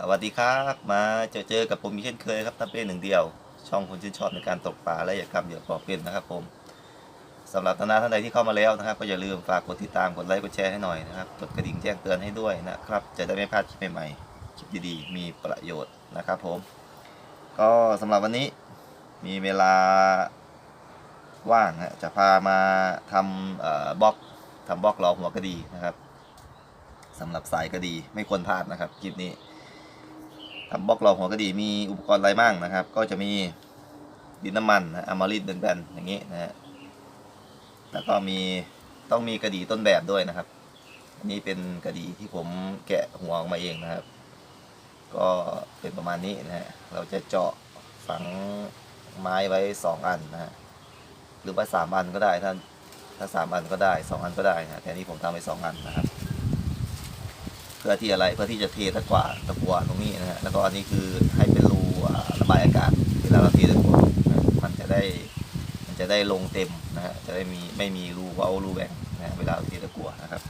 สวัสดีครับมาเจอเจอกับผมอีเช่นเคยครับทัพเป้หนึ่งเดียว ช่องคนชื่นชอบในการตกปลาและอยากทำเหยื่อปลอกเป็นนะครับผมสำหรับท่านท่านใดที่เข้ามาแล้วนะครับ ก็อย่าลืมฝากกดติดตามกดไลค์กดแชร์ให้หน่อยนะครับกดกระดิ่งแจ้งเตือนให้ด้วยนะครับ จะได้ไม่พลาดคลิปใหม่ๆคลิปดีๆ มีประโยชน์นะครับผม ก็สำหรับวันนี้มีเวลาว่างนะจะพามาทำบล็อกทำบล็อกล้อหัวกระดีนะครับสำหรับสายกระดีไม่ควรพลาดนะครับคลิปนี้ ทำบล็อกเราหัวกระดีมีอุปกรณ์อะไรบ้างนะครับ ก็จะมีดินน้ำมันนะอะมาริดเป็นแบนๆอย่างนี้นะฮะแล้วก็มีต้องมีกระดีต้นแบบด้วยนะครับอันนี้เป็นกระดีที่ผมแกะหัวออกมาเองนะครับ ก็เป็นประมาณนี้นะฮะเราจะเจาะฝังไม้ไว้สองอันนะฮะหรือว่าสามอันก็ได้ถ้าถ้าสามอันก็ได้สองอันก็ได้นะแต่นนี้ผมทำไว้สองอันนะครับ เพื่อที่อะไรเพื่อที่จะเทตะกวาตะกัวตรงนี้นะฮะแล้วก็อันนี้คือให้เป็นรูระบายอากาศเวลาเราเทตะกัวนะมันจะได้มันจะได้ลงเต็มนะฮะจะได้มีไม่มีรูเว้ารูแหว่งนะฮะเวลาเราเทตะกัวนะครับ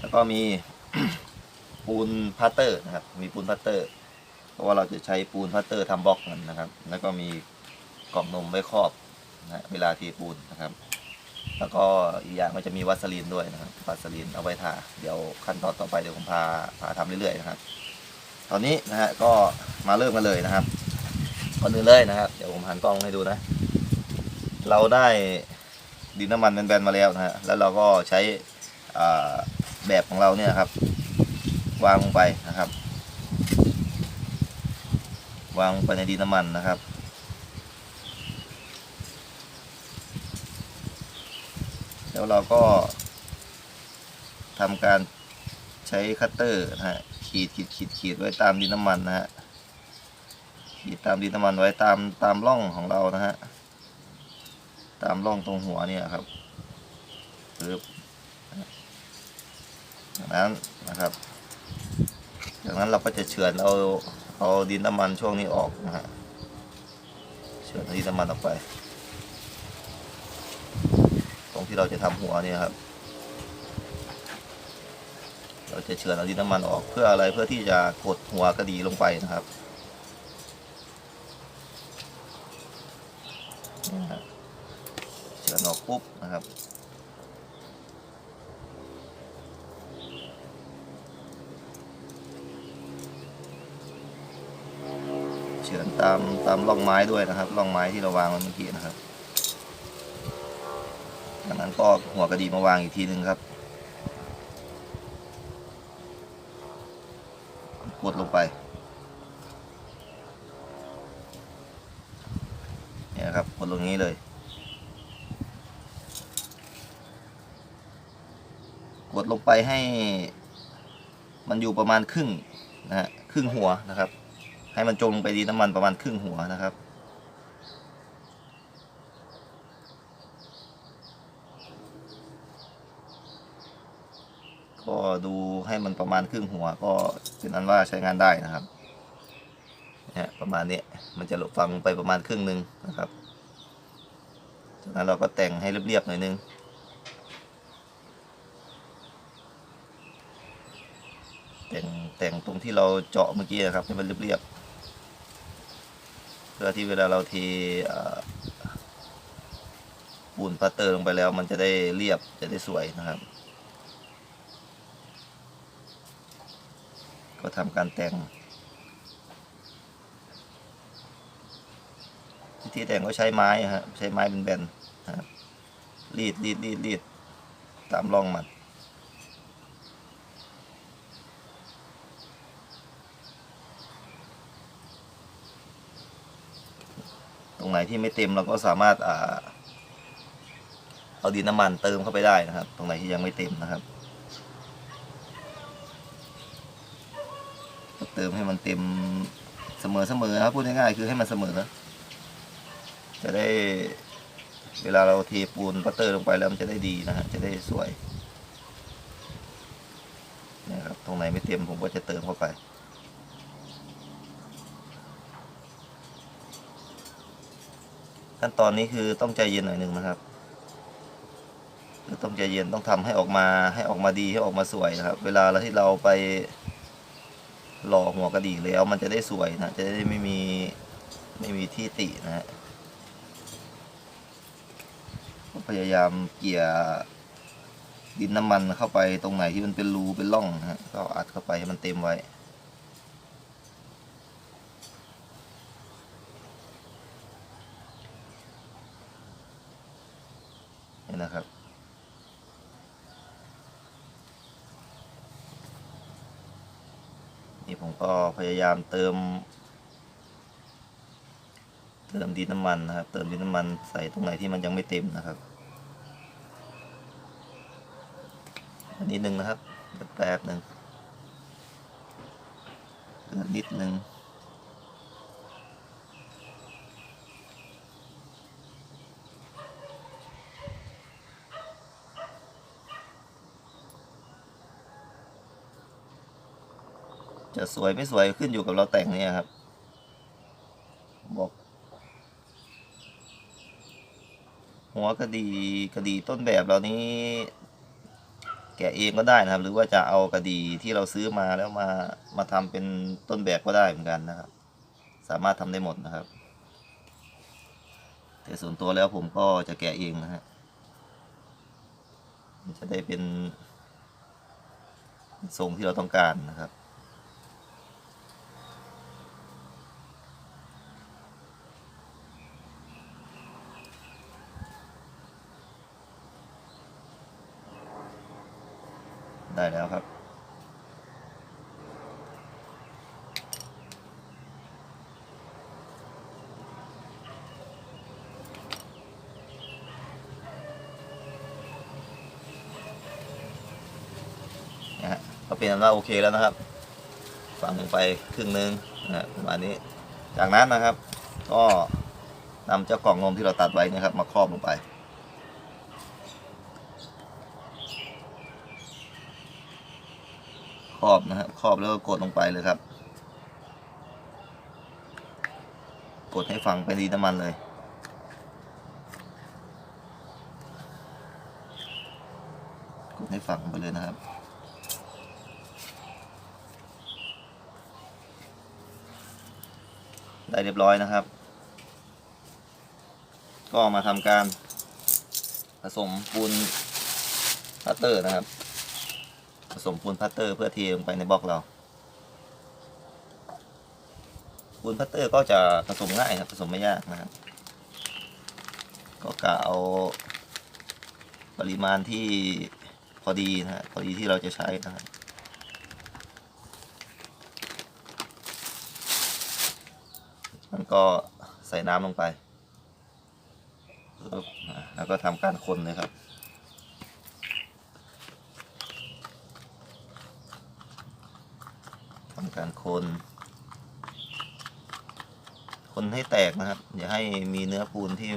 แล้วก็มีปูนพัตเตอร์นะครับ มีปูนพัตเตอร์ เพราะว่าเราจะใช้ปูนพัตเตอร์ทำบล็อกมันนะครับ แล้วก็มีกล่องนมไว้ครอบนะฮะเวลาเทปูนนะครับ แล้วก็อีกอย่างมันจะมีวัสลีนด้วยนะครับวัสลีนเอาไว้ทาเดี๋ยวขั้นตอนต่อไปเดี๋ยวผมพาพาทำเรื่อยๆนะครับ ตอนนี้นะฮะก็มาเริ่มกันเลยนะครับก่อนอื่นเลยนะครับ เดี๋ยวผมหันกล้องให้ดูนะ เราได้ดินน้ำมันแบนๆมาแล้วนะฮะแล้วเราก็ใช้แบบของเราเนี่ยครับ วางลงไปนะครับ วางลงไปในดินน้ำมันนะครับ แล้วเราก็ทำการใช้คัตเตอร์นะฮะขีดขีดขีดขีดไว้ตามดินน้ำมันนะฮะขีดตามดินน้ำมันไว้ตามตามร่องของเรานะฮะตามร่องตรงหัวเนี่ยครับปึ๊บจากนั้นนะครับ จากนั้นเราก็จะเฉือนเอาเอาดินน้ำมันช่วงนี้ออกนะฮะเฉือนดินน้ำมันออกไป ตรง ที่เราจะทำหัวเนี่ยครับ เราจะเฉือนเอาดินน้ำมันออกเพื่ออะไรเพื่อที่จะกดหัวกระดีลงไปนะครับเฉือนออกปุ๊บนะครับเฉือนตามตามร่องไม้ด้วยนะครับร่องไม้ที่เราวางไว้เมื่อกี้นะครับ นั้นก็หัวกระดีมาวางอีกทีหนึ่งครับ กดลงไปเนี่ยครับกดลงนี้เลย กดลงไปให้ มันอยู่ประมาณครึ่งนะฮะครึ่งหัวนะครับ ให้มันจมลงไปดีน้ำมันประมาณครึ่งหัวนะครับ ก็ดูให้มันประมาณครึ่งหัวก็เป็นอันว่าใช้งานได้นะครับเนี่ยประมาณนี้มันจะหลบฟังไปประมาณครึ่งหนึ่งนะครับจากนั้นเราก็แต่งให้เรียบๆหน่อยนึงแต่งแต่งตรงที่เราเจาะเมื่อกี้นะครับให้มันเรียบๆเพื่อที่เวลาเราเทปูนพัตเตอร์ลงไปแล้ว มันจะได้เรียบจะได้สวยนะครับ ก็ทำการแต่งวิธีแต่งก็ใช้ไม้ฮะใช้ไม้เป็นแบนๆนะรีดรีดรีดรีดตามร่องมันตรงไหนที่ไม่เต็มเราก็สามารถอ่าเอาดินน้ำมันเติมเข้าไปได้นะครับ ตรงไหนที่ยังไม่เต็มนะครับ เติมให้มันเต็มเสมอเสมอครับพูดง่ายๆคือให้มันเสมอ จะได้เวลาเราเทปูนปัตเตอร์ลงไปแล้วมันจะได้ดีนะฮะจะได้สวยนะครับตรงไหนไม่เต็มผมก็จะเติมเข้าไปขั้นตอนนี้คือต้องใจเย็นหน่อยหนึ่งนะครับคือต้องใจเย็นต้องทำให้ออกมาให้ออกมาดีให้ออกมาสวยนะครับ เวลาเราที่เราไป หล่อหัวกระดิ่งแล้วมันจะได้สวยนะ จะได้ไม่มีไม่มีที่ตินะฮะพยายามเกี่ยดินน้ำมันเข้าไปตรงไหนที่มันเป็นรูเป็นร่องนะฮะก็อัดเข้าไปให้มันเต็มไว้ นี่นะครับ นี่ผมก็พ ยายามเติม เติมดินน้ำมันนะครับ เติมดินน้ำมันใส่ตรงไหนที่มันยังไม่เต็มนะครับอันนี้หนึ่งนะครับแป๊บหนึ่งนิดหนึ่ง จะสวยไม่สวยขึ้นอยู่กับเราแต่งเนี่ยครับ บอก หัวกระดีกระดีต้นแบบเรานี้ แกะเองก็ได้นะครับ หรือว่าจะเอากระดีที่เราซื้อมาแล้วมามาทำเป็นต้นแบบก็ได้เหมือนกันนะครับ สามารถทำได้หมดนะครับ แต่ส่วนตัวแล้วผมก็จะแกะเองนะฮะจะได้เป็นทรงที่เราต้องการนะครับ ได้แล้วครับ นะฮะก็เป็นอันว่าโอเคแล้วนะครับ ฝังลงไปครึ่งหนึงนะประมาณนี้ จากนั้นนะครับ ก็นำเจ้ากล่องนมที่เราตัดไว้นะครับ มาครอบลงไป รอบนะครับครอบแล้วก็กดลงไปเลยครับ กดให้ฝังไปดีน้ำมันเลย กดให้ฝังไปเลยนะครับได้เรียบร้อยนะครับ ก็มาทำการผสมปูนพัตเตอร์นะครับ สมปูนพัตเตอร์เพื่อเทลงไปในบล็อกเราปูนพัตเตอร์ก็จะผสมง่ายครับผสมไม่ยากนะครับก็กะเอาปริมาณที่พอดีนะฮะพอดีที่เราจะใช้นะครับมันก็ใส่น้ำลงไปแล้วก็ทำการคนเลยครับ ทำ การคน คนให้แตกนะครับ อย่าให้มีเนื้อปูนที่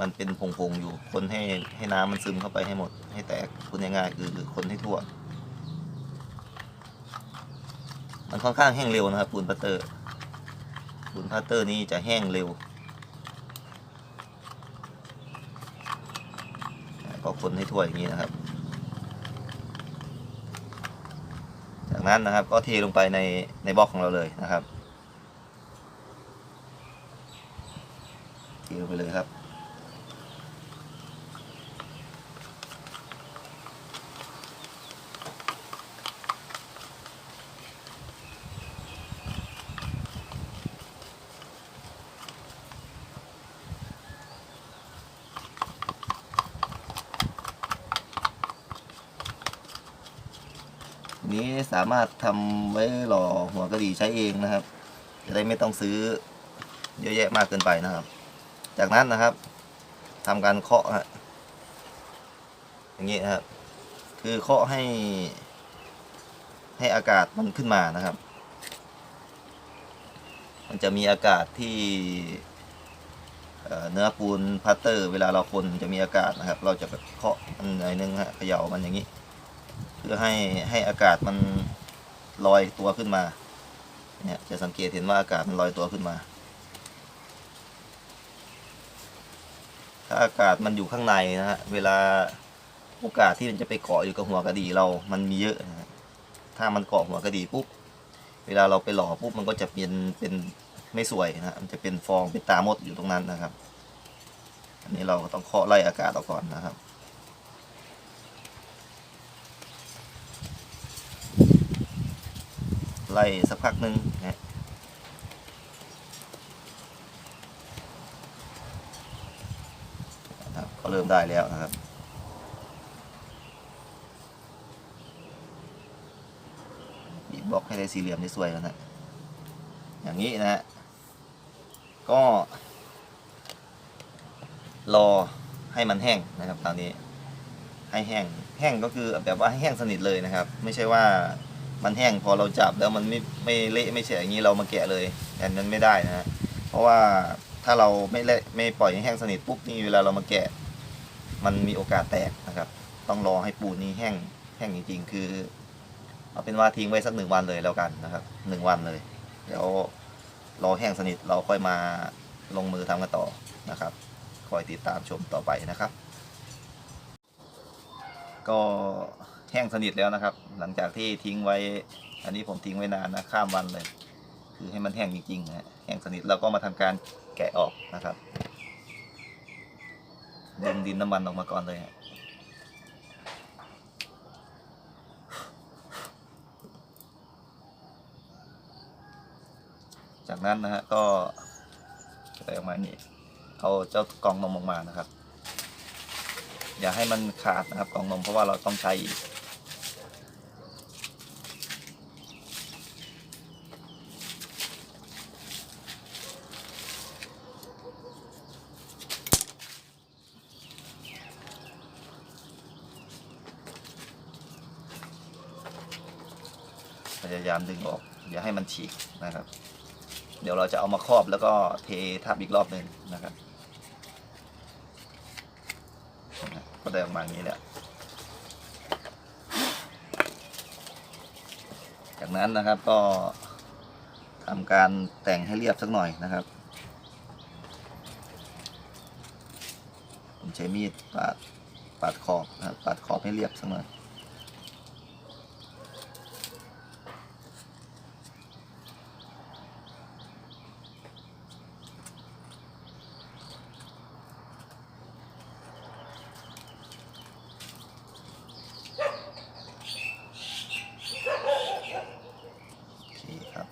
มันเป็นผงๆอยู่ คนให้ให้น้ำมันซึมเข้าไปให้หมด ให้แตกพูดง่ายๆคือคนให้ทั่ว มันค่อนข้างแห้งเร็วนะครับ ปูนพัตเตอร์ปูนพัตเตอร์นี้จะแห้งเร็วก็คนให้ทั่วอย่างนี้นะครับ จากนั้นนะครับ ก็เทลงไปในในบล็อกของเราเลยนะครับเทลงไปเลยครับ นี้ สามารถทำไว้หล่อหัวกระดี่ใช้เองนะครับ จะได้ไม่ต้องซื้อเยอะแยะมากเกินไปนะครับ จากนั้นนะครับทำการเคาะฮะอย่างนี้นครับ คือเคาะให้ให้อากาศมันขึ้นมานะครับ มันจะมีอากาศที่เนื้อปูนพัตเตอร์ เวลาเราคนจะมีอากาศนะครับ เราจะเคาะมันหนนึงฮะเขย่ามันอย่างนี้ เพื่อให้ให้อากาศมันลอยตัวขึ้นมา เนี่ยจะสังเกตเห็นว่าอากาศมันลอยตัวขึ้นมา ถ้าอากาศมันอยู่ข้างในนะฮะเวลาโอกาสที่มันจะไปเกาะอยู่กับหัวกระดี่เรา มันมีเยอะนะฮะถ้ามันเกาะหัวกระดี่ปุ๊บ เวลาเราไปหล่อปุ๊บมันก็จะเป็นเป็นไม่สวยนะฮะมันจะเป็นฟองเป็นตามดอยู่ตรงนั้นนะครับ อันนี้เราก็ต้องเคาะไล่อากาศออกก่อนนะครับ ไล่สักพักหนึ่งนะครับก็เริ่มได้แล้วนะครับบีบบล็อกให้ได้สี่เหลี่ยมที่สวยแล้วนะ อย่างนี้นะฮะ ก็ รอให้มันแห้งนะครับตอนนี้ให้แห้ง แห้งก็คือแบบว่าให้แห้งสนิทเลยนะครับ ไม่ใช่ว่า มันแห้งพอเราจับแล้วมันไม่ไม่เละไม่เฉยอย่างนี้เรามาแกะเลยแต่นั้นไม่ได้นะฮะเพราะว่าถ้าเราไม่เละไม่ปล่อยให้แห้งสนิทปุ๊บนี่เวลาเรามาแกะ มันมีโอกาสแตกนะครับ ต้องรอให้ปูนนี้แห้งแห้งจริงๆ คือ เอาเป็นว่าทิ้งไว้สักหนึ่งวันเลยแล้วกันนะครับหนึ่งวันเลยเดี๋ยวรอแห้งสนิทเราค่อยมาลงมือทำกันต่อนะครับคอยติดตามชมต่อไปนะครับ ก็ แห้งสนิทแล้วนะครับ หลังจากที่ทิ้งไว้ อันนี้ผมทิ้งไว้นานนะข้ามวันเลย คือให้มันแห้งจริงๆนะฮะแห้งสนิทแล้วก็มาทำการแกะออกนะครับดึงดินน้ำมันออกมาก่อนเลยฮะจากนั้นนะฮะก็ใส่ออกมานี่เอาเจ้ากล่องนมออกมานะครับ อย่าให้มันขาดนะครับกล่องนมเพราะว่าเราต้องใช้อีกายามดึงออก อย่าให้มันฉีกนะครับ เดี๋ยวเราจะเอามาครอบแล้วก็เททับอีกรอบหนึ่งนะครับก็ได้ออกมาอย่างนี้แหละจากนั้นนะครับก็ทำการแต่งให้เรียบสักหน่อยนะครับผมใช้มีดปาดปาดขอบนะครับปาดขอบให้เรียบสักหน่อย โอเคครับ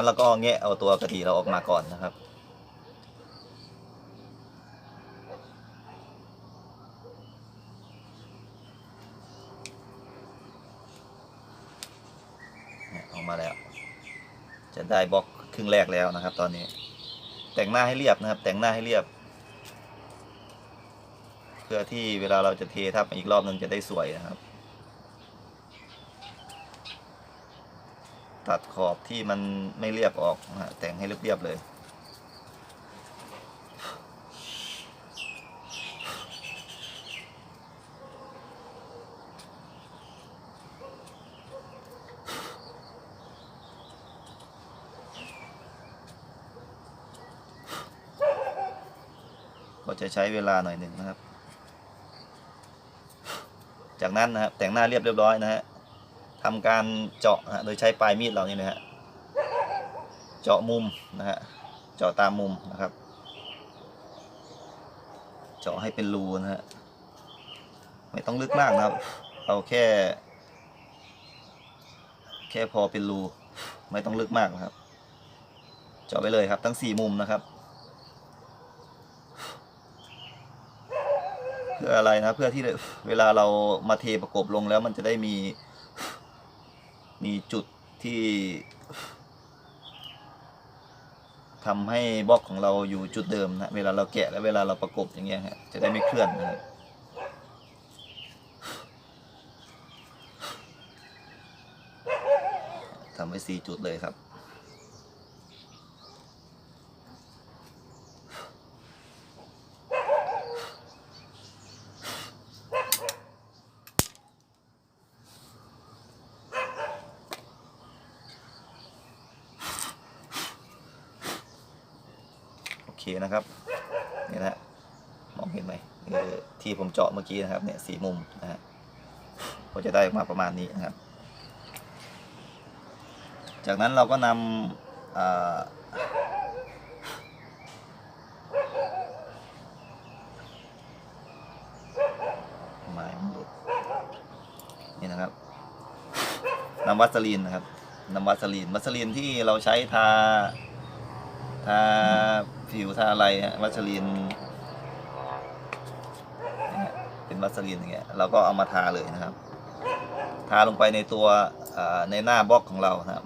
ากนั้นเราก็แงะเอาตัวกะทิเราออกมาก่อนนะครับเนี่ยออกมาแล้ว จะได้บล็อกครึ่งแรกแล้วนะครับ ตอนนี้ แต่งหน้าให้เรียบนะครับ แต่งหน้าให้เรียบ เพื่อที่เวลาเราจะเททับอีกรอบหนึงจะได้สวยนะครับ ตัดขอบที่มันไม่เรียบออกนะฮะแต่งให้เรียบๆเลย ก็จะใช้เวลาหน่อยหนึ่งนะครับ จากนั้นนะครับแต่งหน้าเรียบเรียบร้อยนะฮะ ทำการเจาะนะฮะโดยใช้ปลายมีดเรานี่นะฮะเจาะมุมนะฮะเจาะตามมุมนะครับ เจาะให้เป็นรูนะฮะไม่ต้องลึกมากนะครับเอาแค่ แค่พอเป็นรูไม่ต้องลึกมากนะครับ เจาะไปเลยครับทั้งสี่มุมนะครับเพื่ออะไรนะเพื่อที่เวลาเรามาเทประกบลงแล้วมันจะได้มี มีจุดที่ทำให้บล็อกของเราอยู่จุดเดิมนะเวลาเราแกะและเวลาเราประกบอย่างเงี้ยฮะจะได้ไม่เคลื่อนนะครับทำไว้สี่จุดเลยครับ เคนะครับนี่นะฮะมองเห็นไหมที่ผมเจาะเมื่อกี้นะครับเนี่ยสีมุมนะฮะก็จะได้ออกมาประมาณนี้นะครับ จากนั้นเราก็นำไม้มันหลุดนี่นะครับนำวัสลีนนะครับนำวัสลีนวัสลีนที่เราใช้ทา ทาผิวทาอะไรฮะวัสลีนเป็นวัสลีนอย่างเงี้ยเราก็เอามาทาเลยนะครับ ทาลงไปในตัวในหน้าบล็อกของเรานะครับ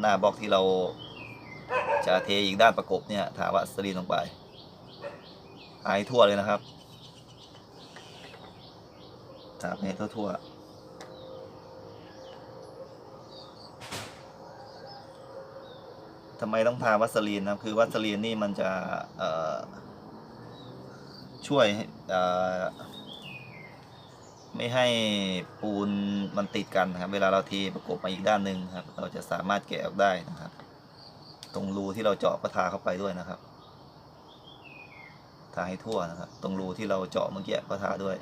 หน้าบล็อกที่เราจะเทอีกด้านประกบเนี่ยทาวัสลีนลงไปทาให้ทั่วเลยนะครับทาไปให้ทั่วๆ ทำไมต้องทาวัสลีนนะครับคือวัสลีนนี่มันจะเอ่อช่วยเอ่อไม่ให้ปูนมันติดกันนะครับ เวลาเราเทประกบมาอีกด้านหนึ่งครับ เราจะสามารถแกะออกได้นะครับ ตรงรูที่เราเจาะก็ทาเข้าไปด้วยนะครับ ทาให้ทั่วนะครับ ตรงรูที่เราเจาะเมื่อกี้ก็ทาด้วย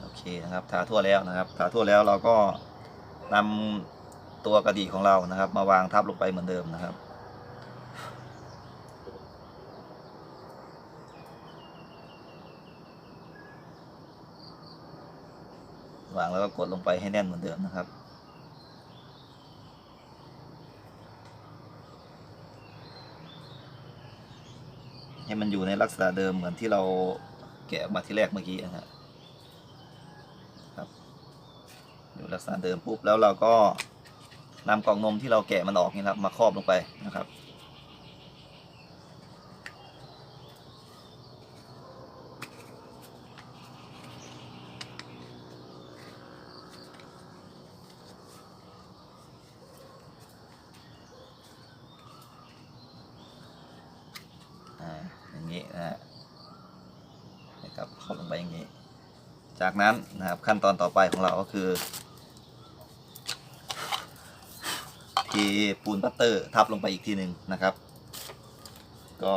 โอเค นะครับทาทั่วแล้วนะครับทาทั่วแล้วเราก็นำตัวกระดี่ของเรานะครับ มาวางทับลงไปเหมือนเดิมนะครับวางแล้วก็กดลงไปให้แน่นเหมือนเดิมนะครับ ให้มันอยู่ในลักษณะเดิมเหมือนที่เราแกะมาที่แรกเมื่อกี้นะฮะครับ อยู่ลักษณะเดิมปุ๊บแล้วเราก็นำกล่องนมที่เราแกะมันออกนี่นะครับมาครอบลงไปนะครับอ่าอย่างนี้นะฮะนะครับครอบลงไปอย่างนี้ จากนั้นนะครับขั้นตอนต่อไปของเราก็คือเท ปูนพัตเตอร์ทับลงไปอีกทีหนึ่งนะครับ ก็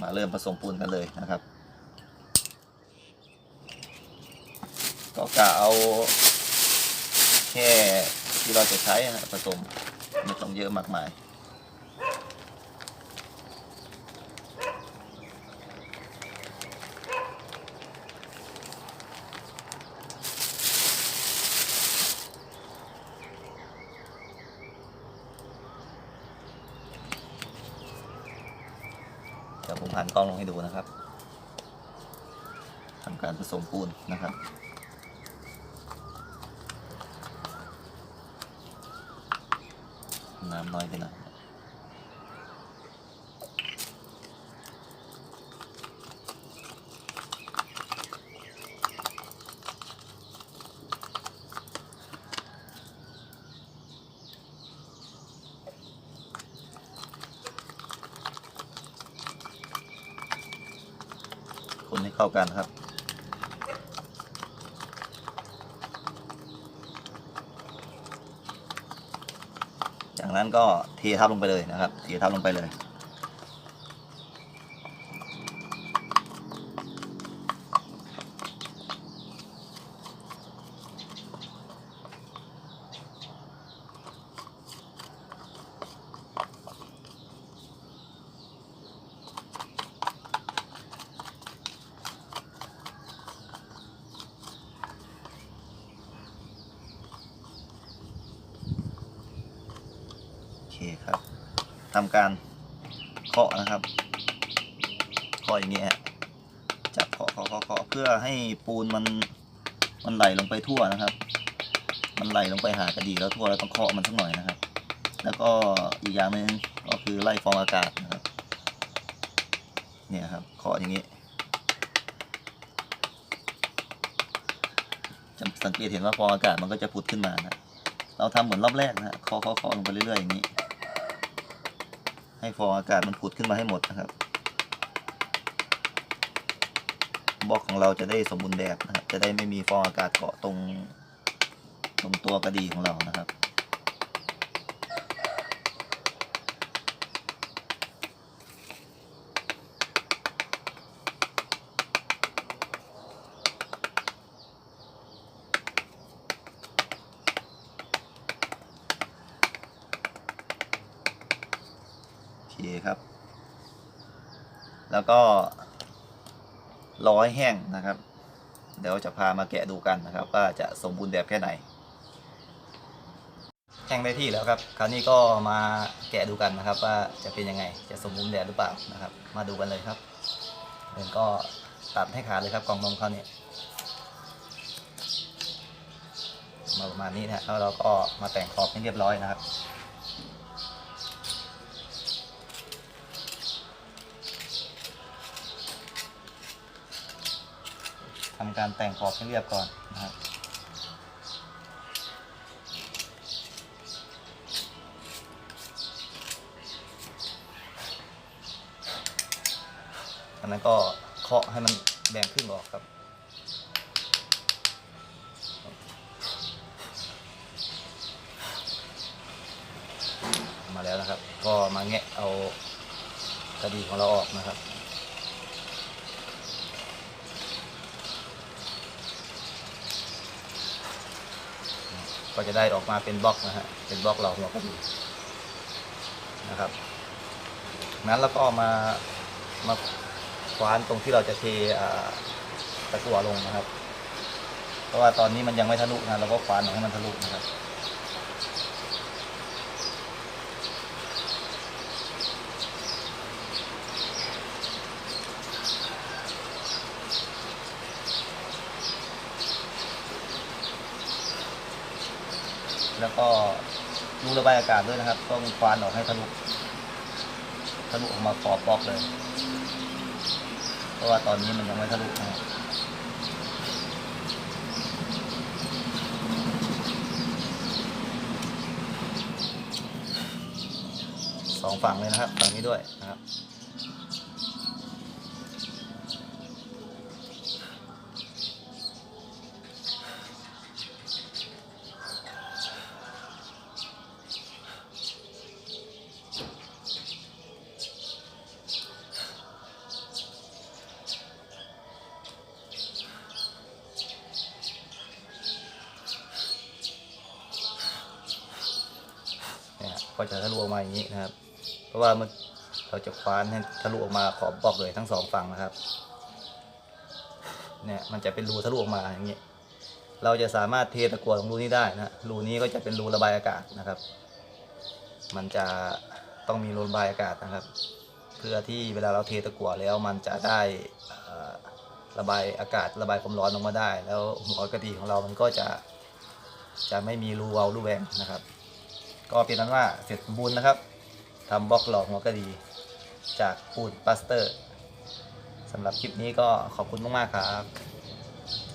มาเริ่มผสมปูนกันเลยนะครับ ก็กะเอาแค่ที่เราจะใช้นะผสมไม่ต้องเยอะมากมาย เดี๋ยวผมหันกล้องลงให้ดูนะครับทำการผ สมปูนนะครับ น้ำน้อยไปหน่อยคนให้เข้ากันครับ จาก นั้นก็เททับลงไปเลยนะครับเททับลงไปเลย ทำการเคาะนะครับเคาะอย่างนี้ฮะจับเคาะเคาะเคาะเพื่อให้ปูนมันมันไหลลงไปทั่วนะครับ มันไหลลงไปหากระดีแล้วทั่วแล้วต้องเคาะมันสักหน่อยนะครับ แล้วก็อีกอย่างหนึ่งก็คือไล่ฟองอากาศนะครับ เนี่ยครับเคาะอย่างนี้จะสังเกตเห็นว่าฟองอากาศมันก็จะผุดขึ้นมานะ เราทำเหมือนรอบแรกนะฮะเคาะเคาะเคาะลงไปเรื่อยๆอย่างนี้ ให้ฟองอากาศมันผุดขึ้นมาให้หมดนะครับบล็อกของเราจะได้สมบูรณ์แบบนะครับ จะได้ไม่มีฟองอากาศเกาะตรง ตรงตัวกระดีของเรานะครับ แล้ว ก็รอให้แห้งนะครับ เดี๋ยวจะพามาแกะดูกันนะครับ ว่าจะสมบูรณ์แบบแค่ไหน แห้งได้ที่แล้วครับ คราวนี้ก็มาแกะดูกันนะครับ ว่าจะเป็นยังไงจะสมบูรณ์แบบหรือเปล่านะครับ มาดูกันเลยครับเดินก็ตัดให้ขาดเลยครับกล่องนมเขาเนี่ยมาประมาณนี้นะฮะแล้วเราก็มาแต่งขอบให้เรียบร้อยนะครับ ทำการแต่งขอบให้เรียบก่อนนะครับอันนั้นก็เคาะให้มันแบ่งครึ่งออกครับมาแล้วนะครับ ก็มาแงะเอากระดีของเราออกนะครับ ก็จะได้ออกมาเป็นบล็อกนะฮะเป็นบล็อกเราหัวกระดีนะครับนั้นแล้วก็มามาคว้านตรงที่เราจะเทตะกั่วลงนะครับ เพราะว่าตอนนี้มันยังไม่ทะลุนะเราก็คว้านอองให้มันทะลุนะครับ แล้วก็รูระบายอากาศด้วยนะครับ ต้องควานออกให้ทะลุทะลุออกมาขอบบล็อกเลย เพราะว่าตอนนี้มันยังไม่ทะลุนะครับสองฝั่งเลยนะครับฝั่งนี้ด้วยนะครับ ก็จะทะลุออกมาอย่างนี้นะครับ เพราะว่าเมื่อเราจะคว้านให้ทะลุออกมาขอบบอกเลยทั้งสองฝั่งนะครับ เนี่ยมันจะเป็นรูทะลุออกมาอย่างนี้ เราจะสามารถเทตะกั่วตรงรูนี้ได้นะ รูนี้ก็จะเป็นรูระบายอากาศนะครับ มันจะต้องมีรูระบายอากาศนะครับ เพื่อที่เวลาเราเทตะกั่วแล้วมันจะได้ระบายอากาศระบายความร้อนออกมาได้ แล้วหัวกระดีของเรามันก็จะจะไม่มีรูเวารูแหวงนะครับ ก็เป็นนั้นว่าเสร็จสมบูรณ์นะครับทำบล็อกหลอกหัวกระดี จากปูนปัสเตอร์สำหรับคลิปนี้ก็ขอบคุณมากๆครับ